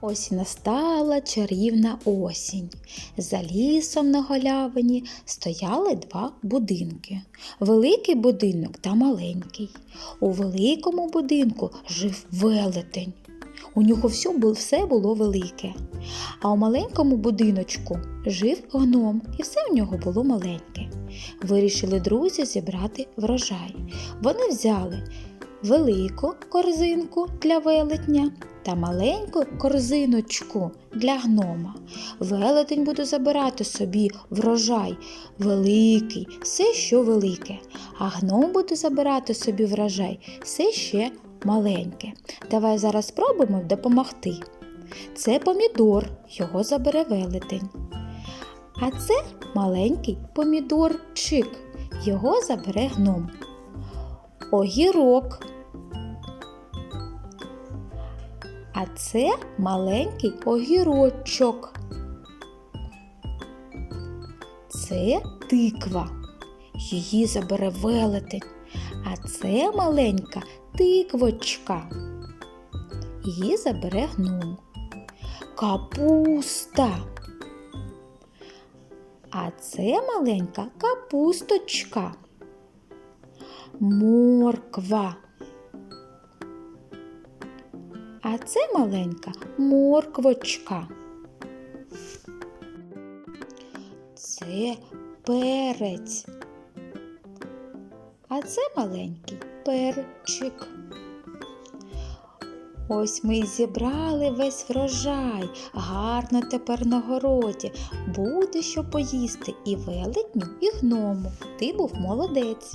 Ось настала чарівна осінь. За лісом на галявині стояли два будинки великий будинок та маленький. У великому будинку жив велетень. У нього все було, велике. А у маленькому будиночку жив гном, і все у нього було маленьке. Вирішили друзі зібрати врожай. Вони взяли велику корзинку для велетня та маленьку корзиночку для гнома. Велетень буде забирати собі врожай великий, все що велике, а гном буде забирати собі врожай все ще маленьке. Давай зараз спробуємо допомогти. Це помідор, його забере велетень. А це маленький помідорчик, його забере гном. Огірок. А це маленький огірочок. Це тиква. Її забере велетень. А це маленька тиквочка. Її забере гном. Капуста. А це маленька капусточка. Морква. А це маленька морквочка. Це перець. А це маленький перчик. Ось ми й зібрали весь врожай, гарно тепер на городі. Буде що поїсти і велетню, і гному. Ти був молодець.